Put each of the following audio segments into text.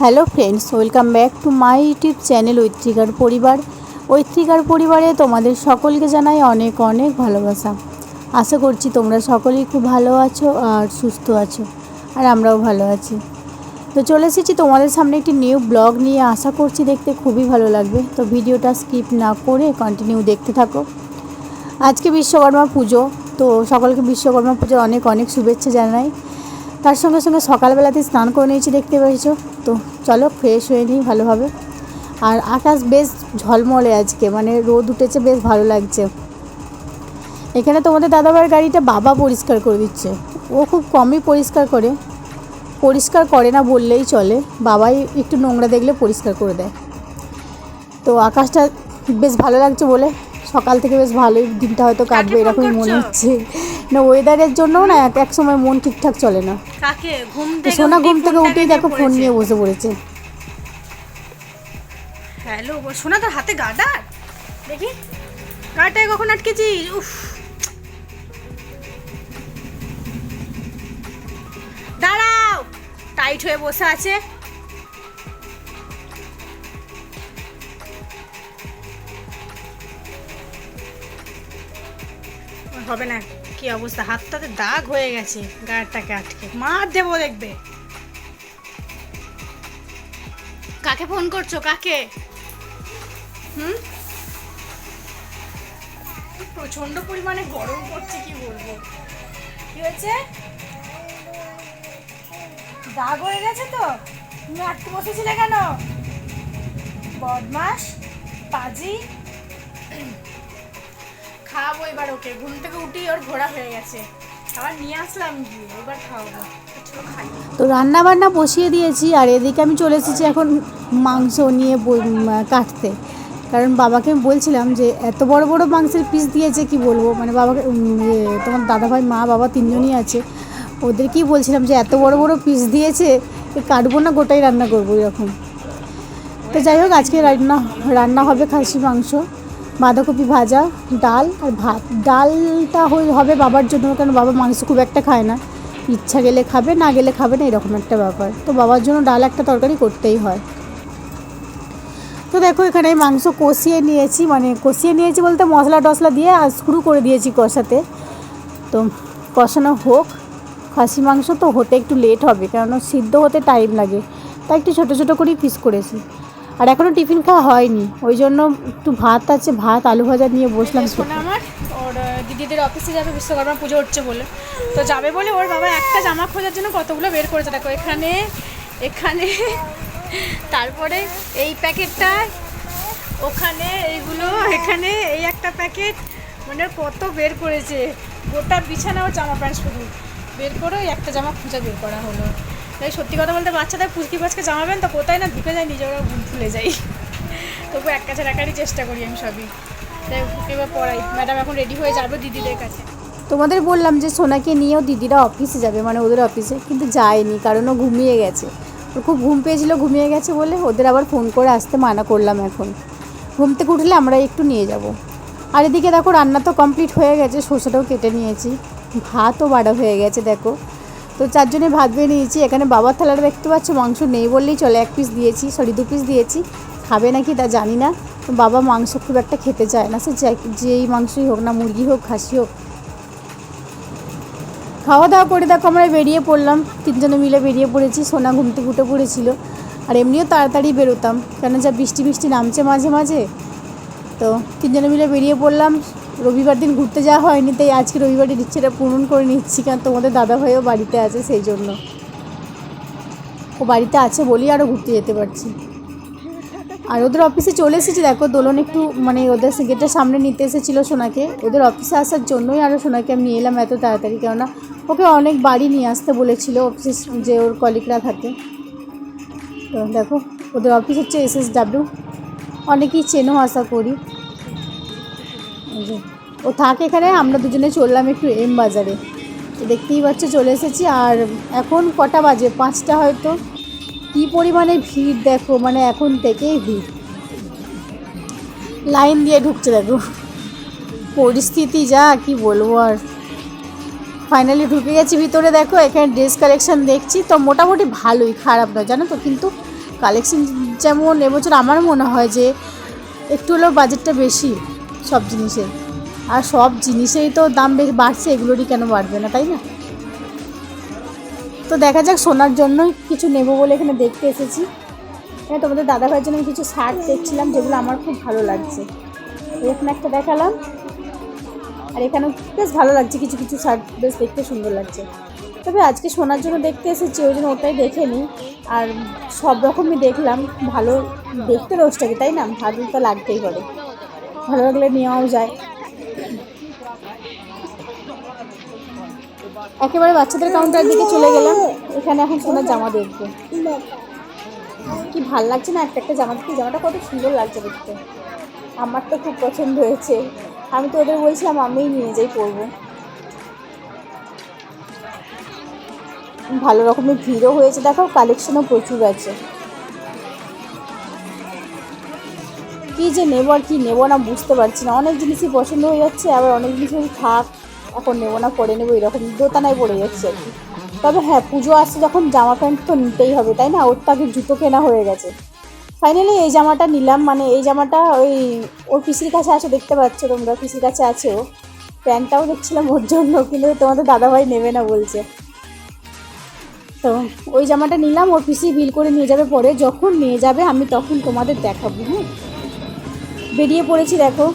Hello friends, welcome back to my YouTube channel ঐত্রিকার পরিবার। ঐত্রিকার পরিবারে তোমাদের সকলকে জানাই অনেক অনেক ভালোবাসা। আশা করছি তোমরা সকলেই খুব ভালো আছো আর সুস্থ আছো, আর আমরাও ভালো আছি। তো চলে এসেছি তোমাদের সামনে একটি নিউ ব্লগ নিয়ে। আশা করছি দেখতে খুবই ভালো লাগবে। তো ভিডিওটা স্কিপ না করে কন্টিনিউ দেখতে থাকো। আজকে বিশ্বকর্মা পুজো, তো সকলকে বিশ্বকর্মা পুজোর অনেক অনেক শুভেচ্ছা জানাই। তার সঙ্গে সঙ্গে সকালবেলাতে স্নান করে নিয়েছি দেখতে পেয়েছ। তো চলো ফ্রেশ হয়ে নিই ভালোভাবে। আর আকাশ বেশ ঝলমলে আজকে মানে রোদ উঠেছে বেশ ভালো লাগছে। এখানে তোমাদের দাদাবার গাড়িটা বাবা পরিষ্কার করে দিচ্ছে। ও খুব কমই পরিষ্কার করে। পরিষ্কার করে না বললেই চলে। বাবাই একটু নোংরা দেখলে পরিষ্কার করে দেয়। তো আকাশটা বেশ ভালো লাগছে বলে। সকাল থেকে বেশ ভালোই দিনটা হয়তো কাটবে এরকমই মনে হচ্ছে। না ওয়েদারের জন্যও না এক এক সময় মন ঠিকঠাক চলে না। কাকে? ঘুম থেকে সোনা ঘুম থেকে উঠেই দেখো ফোন নিয়ে বসে পড়েছে। হ্যালো সোনা তোর হাতে গাডার দেখি। গাটায় কখন আটকেছি উফ। দাঁড়াও। টাইট হয়ে বসে আছে। হবে না। কি অবস্থা? হাতটাতে দাগ হয়ে গেছে গায়েরটাকে আটকে। মার দেবো দেখবে। কাকে ফোন করছ? কাকে? হুম? প্রচণ্ড পরিমাণে গরম পড়ছে কি বলব? কি হয়েছে? দাগ হয়ে গেছে তো? তুমি আটকে বসেছিলে কেন? বদমাস পাজি? খাওয়াবো এবার ওকে। ঘুম থেকে উঠি ওর ঘোরা হয়ে গেছে। আবার নিয়ে আসলাম গিয়ে, এবার খাওয়াবো। তো রান্না বান্না বসিয়ে দিয়েছি, আর এদিকে আমি চলে এসেছি এখন মাংস নিয়ে কাটতে। কারণ বাবাকে আমি বলছিলাম যে, এত বড় বড় মাংসের পিস দিয়েছে, কি বলব? মানে বাবাকে তোমার দাদাভাই, মা, বাবা তিনজনই আছে। ওদেরকেই বলছিলাম যে, এত বড় বড় পিস দিয়েছে কাটবো না, গোটাই রান্না করব এরকম। তো যাই হোক, আজকে রান্না রান্না হবে খাসি মাংস। বাঁধাকপি ভাজা, ডাল আর ভাত। ডালটা হবে বাবার জন্য কারণ বাবা মাংস খুব একটা খায় না। ইচ্ছা গেলে খাবে, না গেলে খাবে না, এরকম একটা ব্যাপার। তো বাবার জন্য ডাল একটা তরকারি করতেই হয়। তো দেখো, এখানে মাংস কষিয়ে নিয়েছি মানে কষিয়ে নিয়েছি বলতে মশলা টশলা দিয়ে আর শুরু করে দিয়েছি কষাতে। তো কষানো হোক। খাসি মাংস তো হতে একটু লেট হবে, কেননা সিদ্ধ হতে টাইম লাগে। তাই একটু ছোটো ছোটো করেই পিস করেছি। আর এখনও টিফিন খাওয়া হয়নি। ওই জন্য একটু ভাত আছে, ভাত, আলু ভাজা নিয়ে বসলাম। আমার, ওর দিদিদের অফিসে যাবে, বিশ্বকর্মা পুজো হচ্ছে বলে। তো যাবে বলে ওর বাবা একটা জামা খোঁজার জন্য কতগুলো বের করেছে। দেখো, এখানে এখানে, তারপরে এই প্যাকেটটা, ওখানে এইগুলো, এখানে এই একটা প্যাকেট। মানে কত বের করেছে। গোটা বিছানা ওর জামা প্যান্ট শুধু। বের করে একটা জামা খুঁজে বের করা হলো। তাই সত্যি কথা বলতে বাচ্চাদের পুচকি পাচকে জামা প্যান্ট তো কোথায় না ঢুকে যায় নিজেরা ভুলে যাই। তবু এক কাছে রাখারই চেষ্টা করি আমি সবই। তাই এবার পড়াই। ম্যাডাম এখন রেডি হয়ে যাব দিদিদের কাছে। তোমাদের বললাম যে সোনাকে নিয়েও দিদিরা অফিসে যাবে মানে ওদের অফিসে কিন্তু যায়নি, কারণ ও ঘুমিয়ে গেছে। ওর খুব ঘুম পেয়েছিল, ঘুমিয়ে গেছে বলে ওদের আবার ফোন করে আসতে মানা করলাম এখন। ঘুম থেকে উঠলে আমরা একটু নিয়ে যাব। আর এদিকে দেখো, রান্না তো কমপ্লিট হয়ে গেছে শসাটাও কেটে নিয়েছি। ভাতও বাড়া হয়ে গেছে, দেখো। তো চারজনে ভাত বেয়ে নিয়েছি। এখানে বাবার থালাটা দেখতে পাচ্ছ, মাংস নেই বললেই চলে, এক পিস দিয়েছি সরি দু পিস দিয়েছি। খাবে নাকি তা জানি না। তো বাবা মাংস খুব একটা খেতে চায় না, সে যেই মাংসই হোক না, মুরগি হোক, খাসি হোক। খাওয়া দাওয়া করে দেখো, আমরা বেরিয়ে পড়লাম। তিনজনে মিলে বেরিয়ে পড়েছি, সোনা ঘুমতে উঠে পড়েছিল। আর এমনিও তাড়াতাড়ি বেরোতাম কেন যা বৃষ্টি বৃষ্টি নামছে মাঝে মাঝে। তো তিনজনে মিলে বেরিয়ে পড়লাম রবিবার দিন ঘুরতে যাওয়া হয়নি, তাই আজকে রবিবারের ইচ্ছেটা পূরণ করে নিচ্ছি, কারণ তোমাদের দাদা ভাইও বাড়িতে আছে সেই জন্য। ও বাড়িতে আছে বলেই আরও ঘুরতে যেতে পারছি। আর ওদের অফিসে চলে এসেছি, দেখো দোলন একটু মানে ওদের গেটের সামনে নিতে এসেছিল সোনাকে। ওদের অফিসে আসার জন্যই আরও সোনাকে আমি নিয়ে এলাম এত তাড়াতাড়ি, কেননা ওকে অনেক বাড়ি নিয়ে আসতে বলেছিল অফিস যে ওর কলিগরা থাকে। তো দেখো, ওদের অফিস হচ্ছে এস এস ডাব্লিউ অনেকেই চেনো আশা করি। ও থাক এখানে, আমরা দুজনে চললাম একটু এম বাজারে। তো দেখতেই পাচ্ছ, চলে এসেছি। আর এখন কটা বাজে? পাঁচটা হয়তো। কী পরিমাণে ভিড় দেখো মানে এখন থেকেই ভিড়। লাইন দিয়ে ঢুকছে, দেখো। পরিস্থিতি যা, কি বলব আর। ফাইনালি ঢুকে গেছি ভিতরে, দেখো। এখানে ড্রেস কালেকশন দেখছি। তো মোটামুটি ভালোই, খারাপ নয়, জানো তো? কিন্তু কালেকশন যেমন এবছর আমার মনে হয় যে একটু হলেও বাজেটটা বেশি। সব জিনিসের। আর সব জিনিসেই তো দাম বেশ বাড়ছে, এগুলোরই কেন বাড়বে না, তাই না? তো দেখা যাক সোনার জন্যই কিছু নেব বলে এখানে দেখতে এসেছি। হ্যাঁ তোমাদের দাদা জন্য কিছু শার্ট দেখছিলাম, যেগুলো আমার খুব ভালো লাগছে। এখানে একটা দেখালাম। আর এখানেও বেশ ভালো লাগছে, কিছু কিছু শার্ট বেশ দেখতে সুন্দর লাগছে। তবে আজকে সোনার জন্য দেখতে এসেছি, ওই জন্য ওটাই দেখে নিই। আর সব রকমই দেখলাম, ভালো দেখতে রোজটাকে তাই না? ভালো তো লাগতেই পারে। ভালো লাগলে নেওয়াও যায়। একেবারে বাচ্চাদের কাউন্টার দিকে চলে গেলাম। এখানে এখন সোনার জামা দেখব। কি ভালো লাগছে না একটা একটা জামা? দেখতে জামাটা কত সুন্দর লাগছে দেখতে। আমার তো খুব পছন্দ হয়েছে। আমি তো ওদের বলছিলাম আমিই নিয়ে যাই পরবো। ভালো রকমের ভিড়ও হয়েছে। দেখো কালেকশনও প্রচুর আছে। কী যে নেব আর কী নেব না বুঝতে পারছি না। অনেক জিনিসই পছন্দ হয়ে যাচ্ছে, আবার অনেক জিনিসই থাক, এখন নেব না, পরে নেব, এরকম দোতানায় পড়ে যাচ্ছে আর কি। তবে হ্যাঁ পুজো আসছে যখন জামা প্যান্ট তো নিতেই হবে, তাই না? ওর তো আগে জুতো কেনা হয়ে গেছে। ফাইনালি এই জামাটা নিলাম মানে এই জামাটা ওই ওর পিসির কাছে আছে, দেখতে পাচ্ছ তোমরা, পিসির কাছে আছে ও। প্যান্টটাও দেখছিলাম ওর জন্য, কিন্তু তোমাদের দাদাভাই নেবে না বলছে। তো ওই জামাটা নিলাম, ওর পিসি বিল করে নিয়ে যাবে, পরে যখন নিয়ে যাবে, আমি তখন তোমাদের দেখাবো হ্যাঁ? বেরিয়ে পড়েছি, দেখো।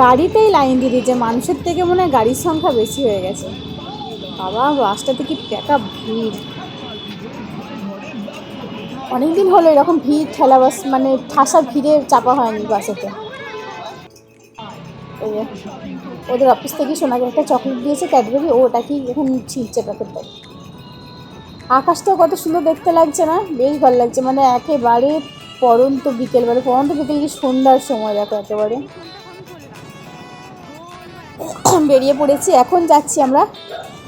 গাড়িতেই লাইন দিয়ে দিয়েছে। মানুষের থেকে মনে হয় গাড়ির সংখ্যা বেশি হয়ে গেছে। বাবা বাসটাতে কি প্যাকা ভিড়। অনেকদিন হলো এরকম ভিড়, ঠেলা বাস মানে ঠাসা ভিড়ে চাপা হয়নি বাসেতে। ওদের অফিস থেকে সোনাকে একটা চকলেট দিয়েছে ক্যাডবেরি ওটা কি এখন ছিলছে প্যাকেটটা আকাশটাও কত সুন্দর দেখতে লাগছে না? বেশ ভালো লাগছে মানে একেবারে পরন্ত বিকেলবেলা পরন্ত বিকেল কি সন্ধ্যার সময় দেখো একেবারে। বেরিয়ে পড়েছি। এখন যাচ্ছি আমরা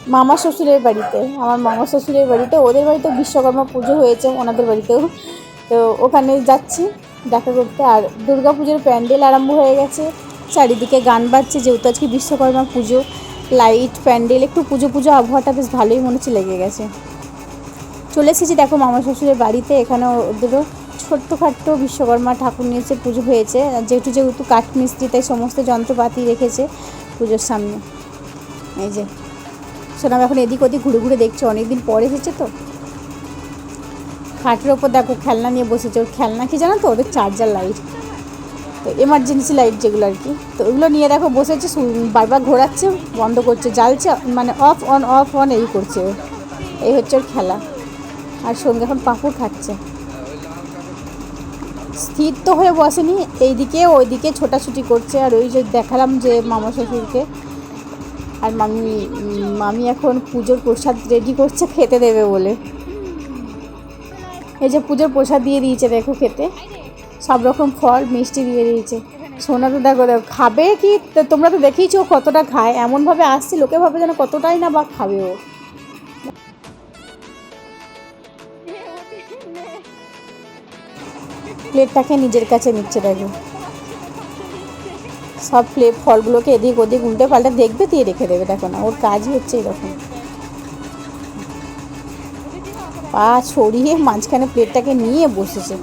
মামা শ্বশুরের বাড়িতে। আমার মামা শ্বশুরের বাড়িতে, ওদের বাড়িতে বিশ্বকর্মা পুজো হয়েছে, ওনাদের বাড়িতেও। তো ওখানে যাচ্ছি দেখা করতে। আর দুর্গা পুজোর প্যান্ডেল আরম্ভ হয়ে গেছে। চারিদিকে গান বাজছে, যেহেতু আজকে বিশ্বকর্মা পুজো। লাইট, প্যান্ডেল, একটু পুজো পুজো আবহাওয়াটা বেশ ভালোই মনে হচ্ছে, লেগে গেছে। চলে এসেছি দেখো মামা শ্বশুরের বাড়িতে এখানে ওদেরও ছোট্টখাট্ট বিশ্বকর্মা ঠাকুর নিয়েছে পুজো হয়েছে। যেহেতু যেহেতু কাঠমিস্ত্রি, তাই সমস্ত যন্ত্রপাতি রেখেছে পুজোর সামনে। এই যে, সোনাম, এখন এদিক ওদিক ঘুরে ঘুরে দেখছে, অনেকদিন পরে এসেছে তো? খাটের ওপর দেখো, খেলনা নিয়ে বসেছে। ওর খেলনা কি জানো তো? ওদের চার্জার লাইট তো এমার্জেন্সি লাইট যেগুলো আর কি। তো ওগুলো নিয়ে দেখো, বসেছে বারবার ঘোরাচ্ছে, বন্ধ করছে, জ্বালছে মানে অফ অন অফ অন এই করছে। এই হচ্ছে ওর খেলা। আর সঙ্গে এখন পাঁপড় খাচ্ছে। স্থির তো হয়ে বসেনি, এইদিকে ওইদিকে ছোটাছুটি করছে আর ওই যে দেখালাম যে মামা শ্বশুরকে। আর মামি মামি এখন পুজোর প্রসাদ রেডি করছে খেতে দেবে বলে। এই যে পুজোর প্রসাদ দিয়ে দিয়েছে দেখো খেতে। সব রকম ফল, মিষ্টি দিয়ে দিয়েছে। সোনা তো দেখো দেখো, খাবে কি? তোমরা তো দেখেইছো কতটা খায়, এমনভাবে আসছে লোকে ভাবে যেন কতটাই না বা খাবে ও। প্লেটটাকে নিজের কাছে নিচ্ছে দেখো সব প্লেট ফলগুলোকে এদিক ওদিক উল্টে পাল্টে দেখবে, দিয়ে রেখে দেবে। দেখো না, ওর কাজই হচ্ছে এরকম। পা ছড়িয়ে মাঝখানে প্লেটটাকে নিয়ে বসেছে।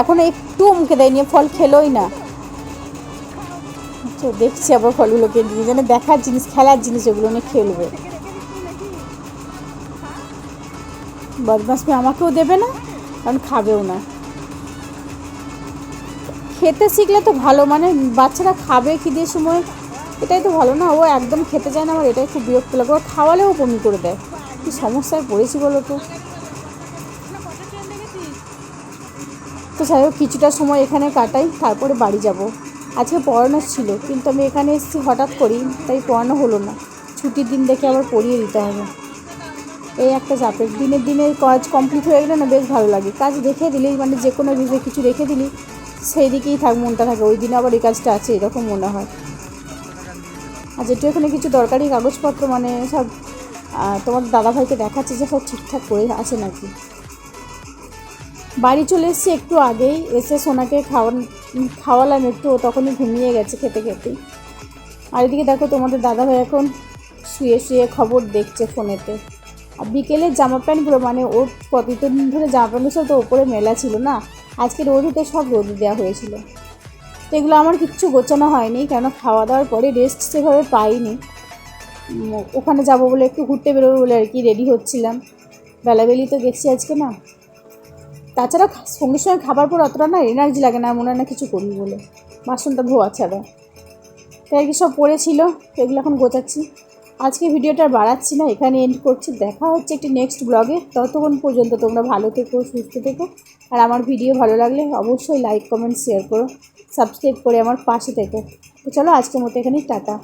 এখন একটু মুখে দেয়নি, ফল খেলোই না। তো দেখছি আবার ফলগুলোকে নিয়ে। যেন দেখার জিনিস, খেলার জিনিস ওগুলো নিয়ে খেলবে। বদমাস আমাকেও দেবে না, কারণ খাবেও না। খেতে শিখলে তো ভালো মানে বাচ্চারা খাবে খিদের সময়, এটাই তো ভালো না, ও একদম খেতে চায় না, আমার এটাই খুব বিরক্ত লাগে। ও খাওয়ালেও বমি করে দেয়। কি সমস্যায় পড়েছি বলো তো? তো হোক, কিছুটা সময় এখানে কাটাই, তারপরে বাড়ি যাব। আজকে পড়ানো ছিল, কিন্তু আমি এখানে এসেছি হঠাৎ করি তাই পড়ানো হলো না। ছুটির দিন দেখে আবার পড়িয়ে দিতে হবে। এই একটা চাপের দিনের দিনে কাজ কমপ্লিট হয়ে গেলে না বেশ ভালো লাগে। কাজ রেখে দিলেই মানে যে কোনো বিষয়ে কিছু রেখে দিলি, সেই দিকেই থাক, মনটা থাকে। ওই দিনে আবার এই কাজটা আছে, এরকম মনে হয়। আর যেটু এখানে কিছু দরকারি কাগজপত্র মানে সব তোমার দাদাভাইকে দেখাচ্ছে যে সব ঠিকঠাক করে আছে নাকি। বাড়ি চলে এসেছি একটু আগেই, এসে সোনাকে খাওয়ান, খাওয়ালাম একটু, ও তখনই ঘুমিয়ে গেছে খেতে খেতেই আর এদিকে দেখো তোমাদের দাদাভাই এখন শুয়ে শুয়ে খবর দেখছে ফোনেতে। আর বিকেলের জামা প্যান্টগুলো মানে ওর কতদিন ধরে জামা প্যান্টগুলো তো ওপরে মেলা ছিল না, আজকে রোদুতে সব রোদে দেওয়া হয়েছিল। তো এগুলো আমার কিচ্ছু গোছানো হয়নি কেন খাওয়া দাওয়ার পরে রেস্ট সেভাবে পাইনি। ওখানে যাব বলে একটু ঘুরতে বেরোবো বলে আর কি রেডি হচ্ছিলাম। বেলাবেলি তো গেছি আজকে না। তাছাড়া সঙ্গে সঙ্গে খাবার পর অতটা না এনার্জি লাগে না, মনে না কিছু করি বলে। বাসনটা ধোয়া ছাড়া তাই আর কি সব পড়েছিল এগুলো এখন গোছাচ্ছি। আজকে ভিডিওটা বাড়াচ্ছি না, এখানে এন্ড করছি। দেখা হচ্ছে একটি নেক্সট ব্লগে ততক্ষণ পর্যন্ত তোমরা ভালো থেকো, সুস্থ থেকো। আর আমার ভিডিও ভালো লাগলে অবশ্যই লাইক কমেন্ট শেয়ার করো। সাবস্ক্রাইব করে আমার পাশে থেকো। তো চলো আজকের মতো এখানেই টাটা।